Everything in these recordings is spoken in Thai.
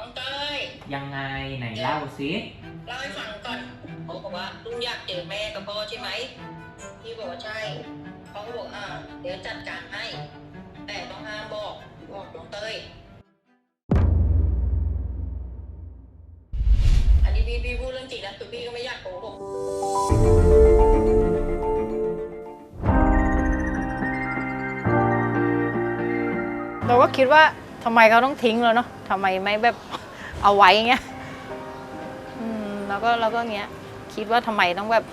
น้องเต้ยยังไงไหนเล่าสิเล่าให้ฟังก่อนเขาบอกว่าลุงอยากเจอแม่กับพ่อใช่ไหมพี่บอกว่าใช่เขาก็บอกอ่าเดี๋ยวจัดการให้ แต่ต้องห้ามบอกบอกน้องเต้ยอันนี้พี่พี่พูดเรื่องจริงนะคือพี่ก็ไม่อยากโกหกเราก็คิดว่าทำไมเขาต้องทิ้งเราเนาะ ทำไมไม่แบบเอาไว้เงี้ยอืมแล้วก็แล้วก็เงี้ย คิดว่าทำไมต้องแบบ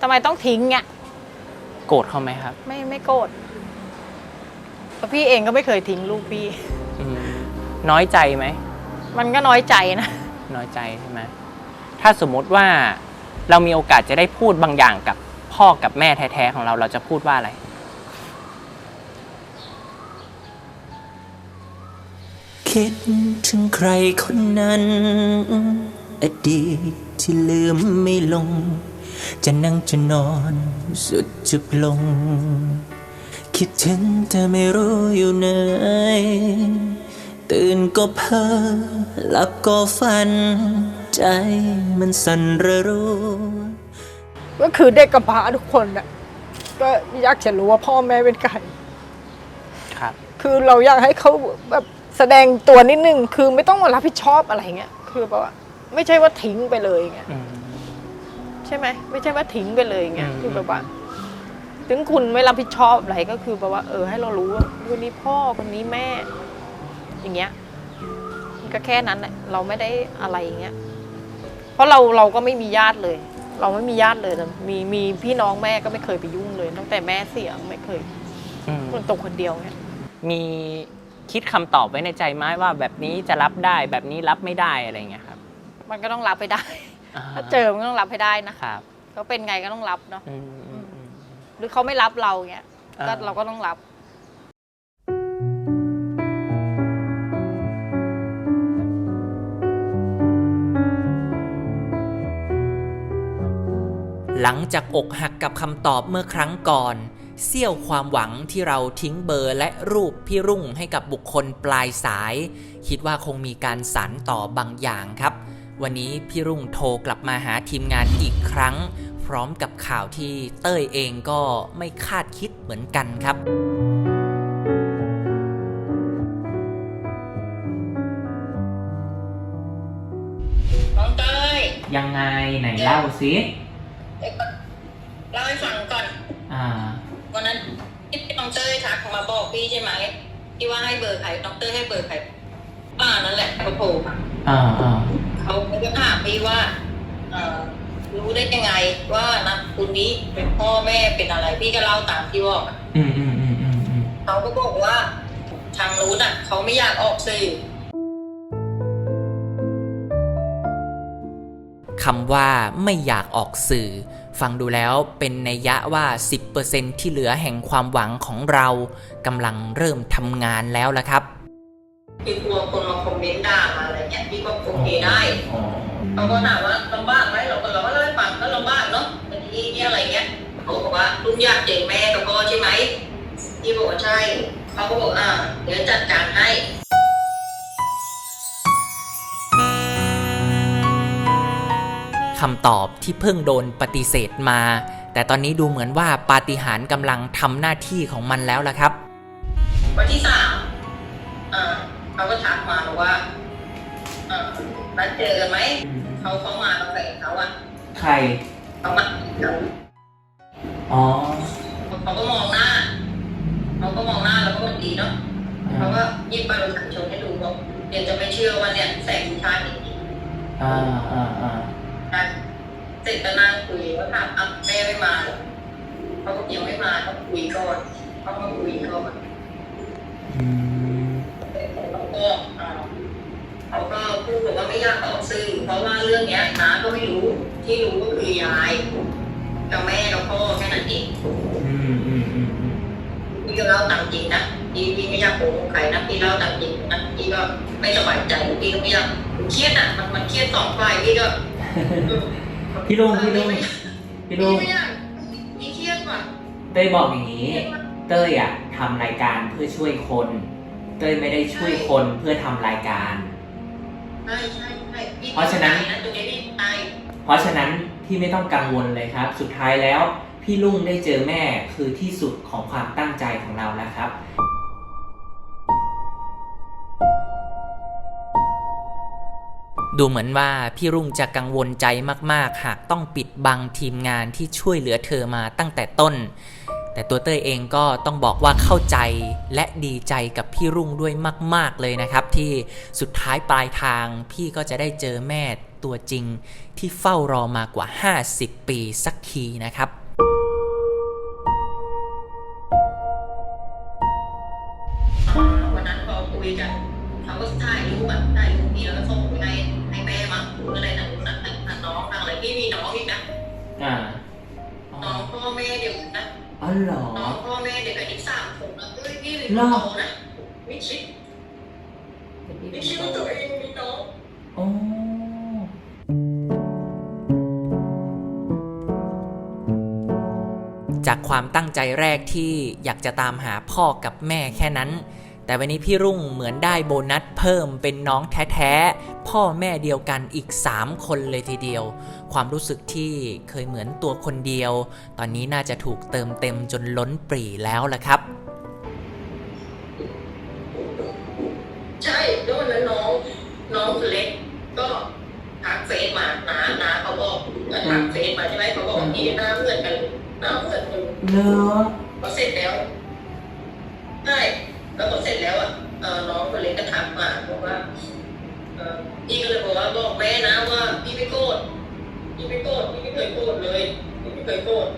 ทำไมต้องทิ้งเงี้ยโกรธเขาไหมครับ ไม่ไม่โกรธเพราะพี่เองก็ไม่เคยทิ้งลูกพี่ อืมน้อยใจไหม มันก็น้อยใจนะ น้อยใจใช่ไหมถ้าสมมุติว่าเรามีโอกาสจะได้พูดบางอย่างกับพ่อกับแม่แท้ๆของเรา เราจะพูดว่าอะไร คิดถึงใครคนนั้น อดีตที่ลืมไม่ลง จะนั่งจะนอนสุดจุกลง คิดถึงแต่ไม่รู้อยู่ไหน ตื่นก็เพ้อหลับก็ฝัน ใจมันสั่นระรู้ ก็คือเด็กกำพร้าทุกคนน่ะก็อยากจะรู้ว่าพ่อแม่เป็นใคร ครับ คือเราอยากให้เขาแบบ แสดงตัวนิดนึงคือไม่ต้องมารับผิดชอบอะไรเงี้ยคือแบบว่าไม่ใช่ว่าทิ้งไปเลยเงี้ยอืมใช่ไหมไม่ใช่ว่าทิ้งไปเลยเงี้ยอืมคือแบบว่า ถึงคุณไม่รับผิดชอบอะไรก็คือแบบว่า เออ ให้เรารู้ว่าคนนี้พ่อคนนี้แม่ อย่างเงี้ยมันก็แค่นั้นแหละเราไม่ได้อะไรอย่างเงี้ย เพราะเราเราก็ไม่มีญาติเลย เราไม่มีญาติเลยแต่มีมีพี่น้องแม่ก็ไม่เคยไปยุ่งเลยตั้งแต่แม่เสียไม่เคยอืมคนตกคนเดียวเงี้ยมี คิดคำตอบไว้ในใจไหมว่าแบบนี้จะรับได้แบบนี้รับไม่ได้อะไรเงี้ยครับมันก็ต้องรับไปได้อ่าถ้าเจอมันก็ต้องรับให้ได้นะครับเขาเป็นไงก็ต้องรับเนาะอืมอืมอืมหรือเขาไม่รับเราเงี้ยก็อ่าเราก็ต้องรับ หลังจากอกหักกับคำตอบเมื่อครั้งก่อน เสี้ยวความหวังที่เราทิ้งเบอร์และรูปพี่รุ่งให้กับบุคคลปลายสาย คิดว่าคงมีการสานต่อบางอย่างครับ วันนี้พี่รุ่งโทรกลับมาหาทีมงานอีกครั้ง พร้อมกับข่าวที่เต้ยเองก็ไม่คาดคิดเหมือนกันครับน้องเต้ยยังไงไหนเล่าสิเดี๋ยวก่อนเล่าให้ฟังก่อน อ่าวั นนั้นที่น้องเต้ยทักมาบอกพี่ใช่ไหมที่ว่าให้เบอร์ใครน้องเต้ยให้เบอร์ใครป้านั่นแหละเขาโทรมาอ่าอ่าเขาก็ถามพี่ว่าเอ่อรู้ได้ยังไงว่านะคุณนี้เป็นพ่อแม่เป็นอะไร พี่ก็เล่าตามที่บอกอะอืมอืมอืมอืมอืมเขาก็บอกว่า ทางรู้น่ะ เขาไม่อยากออกสื่อ คำว่าไม่อยากออกสื่อ ฟังดูแล้วเป็นนัยยะว่า 10%ที่เหลือแห่งความหวังของเรากำลังเริ่มทำงานแล้วละครับคือกลัวคนมาคอมเมนต์ด่ามาอะไรเงี้ยพี่ก็โอเคได้อ๋อเขาก็ถามว่าลำบากไหมเราก็เราก็เล่าให้ฟังก็ลำบากเนาะเป็นที่ที่อะไรเงี้ยเขาบอกว่าลุงอยากเจอแม่กับพ่อใช่ไหมพี่บอกว่าใช่เขาก็บอกอ่าเดี๋ยวจัดการให้ คำตอบที่เพิ่งโดนปฏิเสธมา แต่ตอนนี้ดูเหมือนว่าปาฏิหาริย์กำลังทำหน้าที่ของมันแล้วละครับ วันที่สามอ่าเขาก็ทักมาบอกว่าอ่านัดเจอกันไหมอืมเขาเขามาเราไปกับเขาอะใครเขามาเขาอ๋อเขาก็มองหน้าเขาก็มองหน้าแล้วก็มันดีเนาะเขาก็หยิบบัตรประชาชนให้ดูบอกเดี๋ยวจะไม่เชื่อว่าเนี่ยแสงชาติจริงอ่าอ่าอ่าๆนะ เสร็จก็นั่งคุยก็ถามอะแม่ไม่มาเหรอเขาบอกยังไม่มาต้องคุยก่อนเขามาคุยก่อนอืมเขาก็อ่าเขาก็พูดบอกว่าไม่อยากออกสื่อเพราะว่าเรื่องเนี้ยน้าก็ไม่รู้ที่รู้ก็คือยายกับแม่กับพ่อแค่นั้นเองอืมอืมอืมอืมพี่ก็เล่าตามจริงนะพี่พี่ไม่อยากโกหกใครนะพี่เล่าตามจริงนะพี่ก็ไม่สบายใจพี่ก็ไม่อยากเครียดอะมันมันเครียดสองฝ่ายพี่ก็ พี่ลุงพี่ลุงพี่ลุงไม่อยากพี่เครียดว่ะเต้ยบอกอย่างนี้ เต้ยอะทำรายการเพื่อช่วยคน เต้ยไม่ได้ช่วยคนเพื่อทำรายการ ใช่ใช่ใช่พี่เพราะฉะนั้น ตรงนี้พี่ตายเพราะฉะนั้นพี่ไม่ต้องกังวลเลยครับ สุดท้ายแล้ว พี่ลุงได้เจอแม่คือที่สุดของความตั้งใจของเราแล้วครับ ดูเหมือนว่าพี่รุ่งจะกังวลใจมาก ๆ หากต้องปิดบังทีมงานที่ช่วยเหลือเธอมาตั้งแต่ต้น แต่ตัวเต้ยเองก็ต้องบอกว่าเข้าใจและดีใจกับพี่รุ่งด้วยมาก ๆ เลยนะครับ ที่สุดท้ายปลายทางพี่ก็จะได้เจอแม่ตัวจริง ที่เฝ้ารอมากว่า 50 ปีสักทีนะครับวันนั้นพอคุยกันเขาก็ถ่ายรูปแบบถ่ายรูปพี่แล้วก็ส่งไป ให้ให้แม่มั้งอะไรนะน้องน้องอะไรพี่มีน้องอีกนะอ่าน้องพ่อแม่เดียวกันนะอ๋อเหรอน้องพ่อแม่เดียวกันอีกสามคนนะเฮ้ยพี่เป็นหรน้อองนะไม่คิดไม่คิดว่าตัวเองมีน้องโอ้จากความตั้งใจแรกที่อยากจะตามหาพ่อกับแม่แค่นั้น แต่วันนี้พี่รุ่งเหมือนได้โบนัสเพิ่มเป็นน้องแท้ๆ พ่อแม่เดียวกันอีก 3 คนเลยทีเดียว ความรู้สึกที่เคยเหมือนตัวคนเดียว ตอนนี้น่าจะถูกเติมเต็มจนล้นปรีแล้วล่ะครับ ใช่แล้ววันนั้นน้องน้องคนเล็กก็ทักเฟซมานานาเขาบอกก็ทักเฟซมาใช่ไหมเขาบอกว่าพี่หน้าเหมือนกันหน้าเหมือนกันเลอพอเสร็จแล้วใช่ แล้วพอเสร็จแล้วอะเอ่อน้องคนเล็กก็ทักมาบอกว่าเอ่อพี่ก็เลยบอกว่าบอกแม่นะว่าพี่ไม่โกรธพี่ไม่โกรธพี่ไม่เคยโกรธเลยพี่ไม่เคยโกรธ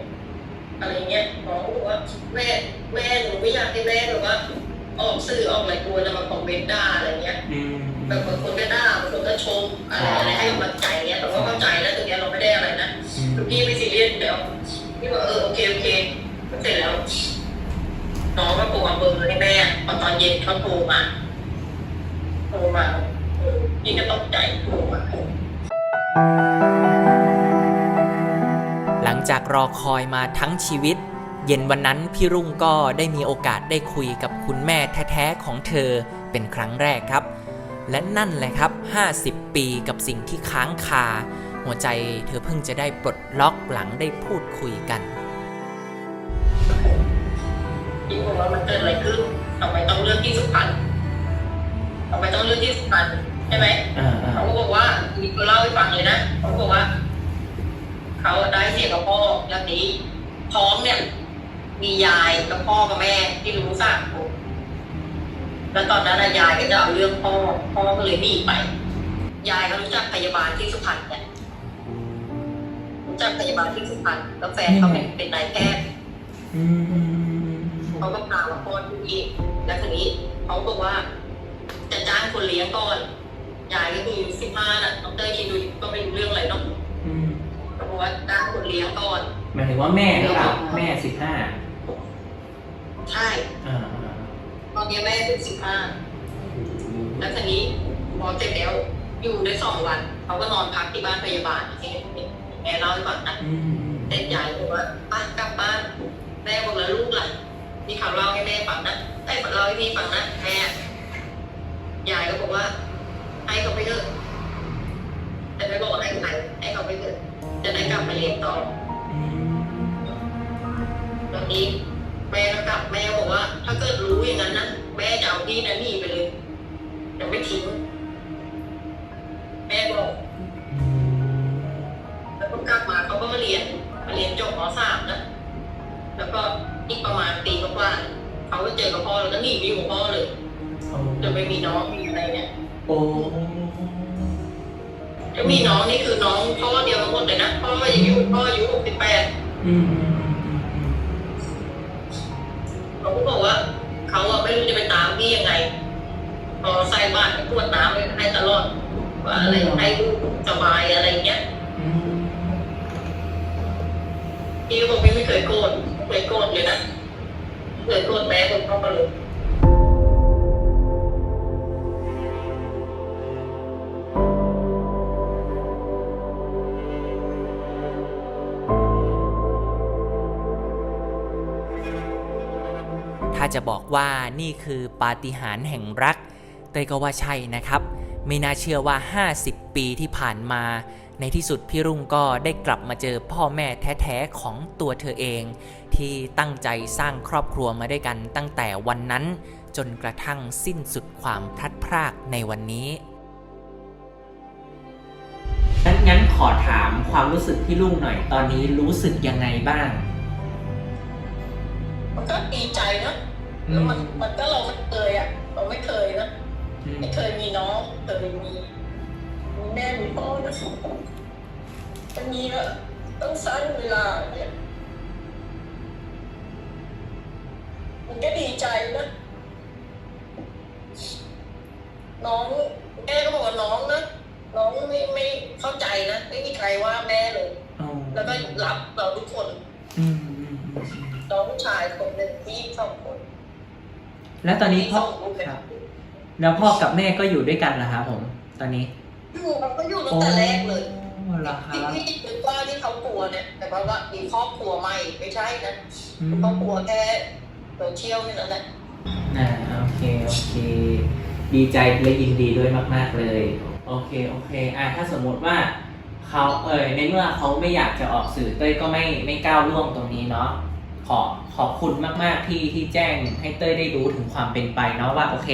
อะไรเงี้ยน้องก็บอกว่าแม่แม่หนูไม่อยากให้แม่แบบว่า ออกสื่อออกอะไรกลัวจะมาคอมเมนต์ด่าอะไรเงี้ยอืมแบบบางคนก็ด่าบางคนก็ชมอะไรอะไรให้กำลังใจเงี้ยแต่ว่าเข้าใจแล้วตรงเนี้ยเราไม่ได้อะไรนะพี่ไม่ซีเรียสอยู่แล้วพี่บอกเออโอเคโอเคเสร็จแล้ว น้องก็โทรมาเบอร์ให้แม่พอตอนเย็นเขาโทรมาโทรมาเออพี่ก็ตกใจโทรมาหลังจากรอคอยมาทั้งชีวิต เย็นวันนั้นพี่รุ่งก็ได้มีโอกาสได้คุยกับคุณแม่แท้ๆของเธอเป็นครั้งแรกครับ และนั่นแหละครับ 50 ปีกับสิ่งที่ค้างคา หัวใจเธอเพิ่งจะได้ปลดล็อกหลังได้พูดคุยกัน พี่บอกว่ามันเกิดอะไรขึ้นทำไมต้องเลือกที่สุพรรณทำไมต้องเลือกที่สุพรรณใช่ไหมอ่าอ่าเขาก็บอกว่ามีคนเล่าให้ฟังเลยนะเขาบอกว่า เขาได้เสียกับพ่อแล้วนี้ท้องเนี่ย มียายกับพ่อกับแม่ที่รู้สามคนแล้วตอนนั้นน่ะยายก็จะเอาเรื่องพ่อพ่อก็เลยหนีไป ยายก็รู้จักพยาบาลที่สุพรรณเนี่ยรู้จักพยาบาลที่สุพรรณแล้วแฟนเขาเป็นเป็นนายแพทย์อืม เขาก็พามาคลอดที่นี่แล้วทีนี้เขาบอกว่า จะจ้างคนเลี้ยงก่อนยายก็คือสิบห้าน่ะน้องเต้ยคิดดูดิก็ไม่รู้เรื่องอะไรเนาะอืมเขาบอกว่าจ้างคนเลี้ยงก่อนหมายถึงว่าแม่หรือเปล่าแม่สิบห้าใช่อ่าอ่าตอนนี้แม่เป็นสิบห้าแล้วทีนี้พอเสร็จแล้วอยู่ได้สองวันเขาก็นอนพักที่บ้านพยาบาลที่แม่เล่าให้ฟังนะอืมเด็กยายบอกว่าไป้ากลับบ้านแม่บอกแล้วลูกล่ะ นี่เขาเล่าให้แม่ฟังนะไอ้เล่าให้พี่ฟังนะแม่ยายก็บอกว่าให้เขาไปเถอะแต่ไม่บอกให้ใครให้เขาไปเถอะจะได้กลับมาเรียนต่อตอนนี้แม่ก็กลับแม่บอกว่า ถ้าเกิดรู้อย่างนั้นนะแม่จะเอาพี่นะหนีไปเลยจะไม่ทิ้ง อีกประมาณปีกว่าๆเขาก็เจอกับพ่อแล้วก็หนีไปอยู่กับพ่อเลยโอ้จนไปมีน้องมีอะไรเนี่ยโอ้จะมีน้องนี่คือน้องพ่อเดียวกันหมดเลยนะพ่ออายุพ่ออายุหกสิบแปดอืมอืมอืมอืมอืมเขาก็บอกว่าเขาอะไม่รู้จะไปตามพี่ยังไง พอใส่บ้านก็ตรวจน้ำไว้ให้ตลอดว่าอะไรให้ลูกสบายอะไรเงี้ยอืมพี่ก็บอกพี่ไม่เคยโกรธไม่ เคยโกรธเลยนะเคยโกรธแม่คนพ่อเลยถ้าจะบอกว่านี่คือปาฏิหาริย์แห่งรักเต้ยก็ว่าใช่นะครับ ไม่น่าเชื่อว่า 50 ปีที่ผ่านมา ในที่สุดพี่รุ่งก็ได้กลับมาเจอพ่อแม่แท้ๆของตัวเธอเอง ที่ตั้งใจสร้างครอบครัวมาด้วยกันตั้งแต่วันนั้น จนกระทั่งสิ้นสุดความพลัดพรากในวันนี้งั้นงั้นขอถามความรู้สึกพี่ลุงหน่อย ตอนนี้รู้สึกยังไงบ้าง มันก็ดีใจนะแล้วมันมันก็เราไม่เคยอะ เราไม่เคยนะอืมไม่เคยมีน้องเคยมีมี แม่มีพ่อนะมันมีก็ต้องสั้นเวลาเนี่ยมันก็ดีใจนะ น้องแม่ก็บอกว่าน้องนะน้องไม่ไม่เข้าใจนะไม่มีใครว่าแม่เลยอ๋อแล้วก็รับเราทุกคนอืมอืมอืมน้องชายคนหนึ่งที่สองคน แล้วตอนนี้ที่พ่อสองลูกครับแล้วพ่อกับแม่ก็อยู่ด้วยกันเหรอครับผม ตอนนี้ อยู่เราก็อยู่ตั้งแต่แรกเลยโอ้เหรอครัที่บที่คิดว่าที่เขากลัวเนี่ย แต่ว่าว่ามีครอบครัวใหม่ไม่ใช่นะอืมเขากลัวแค่โซเชียลนี่นั่นแหละอ่าโอเคโอเค ดีใจและยินดีด้วยมาก ๆเลยโอเคโอเคอ่าถ้าสมมติว่าเขาเออในเมื่อเขาไม่อยากจะออกสื่อเต้ยก็ไม่ไม่ก้าวล่วงตรงนี้เนาะขอขอบคุณมาก ๆ ที่ที่แจ้งให้เต้ยได้รู้ถึงความเป็นไปเนาะว่าโอเค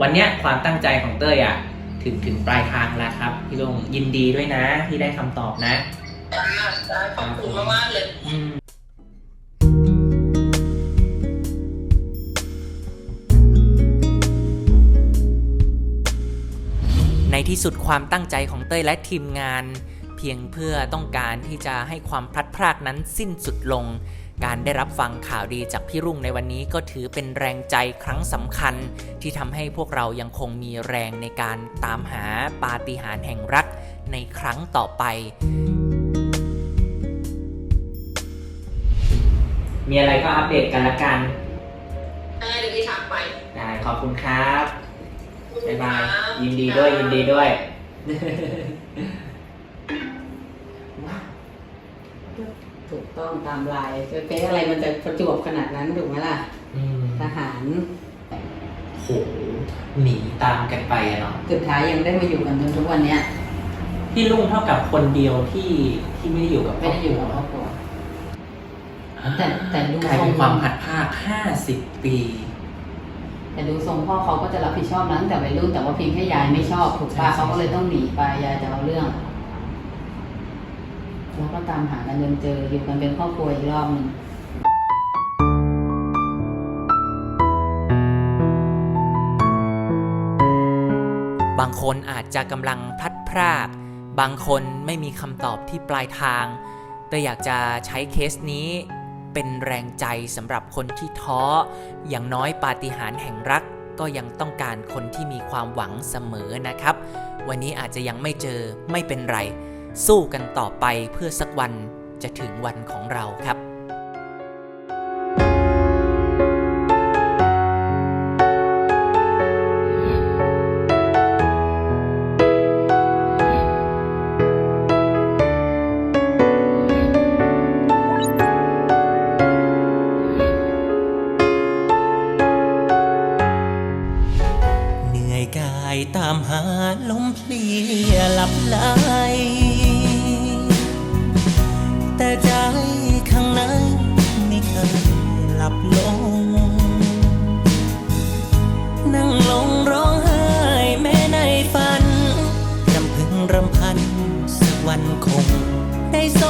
วันเนี้ยความตั้งใจของเต้ยอะ ถึงถึงปลายทางแล้วครับ พี่ลงยินดีด้วยนะ ที่ได้คำตอบนะจ้าจ้าขอบคุณมากๆเลย อืมในที่สุดความตั้งใจของเต้ยและทีมงาน เพียงเพื่อต้องการที่จะให้ความพลัดพรากนั้นสิ้นสุดลง การได้รับฟังข่าวดีจากพี่รุ่งในวันนี้ก็ถือเป็นแรงใจครั้งสำคัญ ที่ทำให้พวกเรายังคงมีแรงในการตามหาปาฏิหาริย์แห่งรักในครั้งต่อไป มีอะไรก็อัปเดตกันละกันได้เดี๋ยวพี่ถามไปได้ขอบคุณครับ บ๊ายบาย ยินดีด้วยยินดีด้วย ถูก ต้องตามลายจะเป็นอะไรมันจะประจวบขนาดนั้นถูกไหมล่ะอืมทหารโหหนีตามกันไปอะเนาะสุดท้ายยังได้มาอยู่กันจนทุกวันเนี้ยพี่ลุงเท่ากับคนเดียวที่ที่ไม่ได้อยู่กับไม่ได้อยู่กับครอบครัว แต่แต่ดูกลายเป็นทรงความผัดภาคห้าสิบปี แต่ดูทรงพ่อเขาก็จะรับผิดชอบนะตั้งแต่วัยรุ่นแต่ว่าเพียงแค่ยายไม่ชอบถูกป่ะใช่ใช่ เขาก็เลยต้องหนีไปยายจะเอาเรื่อง แล้วก็ตามหากันจนเจออยู่กันเป็นครอบครัวอีกรอบหนึ่งบางคนอาจจะกำลังพลัดพราก บางคนไม่มีคำตอบที่ปลายทาง แต่อยากจะใช้เคสนี้เป็นแรงใจสำหรับคนที่ท้อ อย่างน้อยปาฏิหาริย์แห่งรักก็ยังต้องการคนที่มีความหวังเสมอนะครับ วันนี้อาจจะยังไม่เจอไม่เป็นไร สู้กันต่อไปเพื่อสักวันจะถึงวันของเราครับเหนื่อยกายตามหาลมเพลียหลับไหล ใจข้างในไม่เคยหลับลง นั่งลงร้องไห้แม้ในฝันรำพึงรำพันสักวันคงได้ส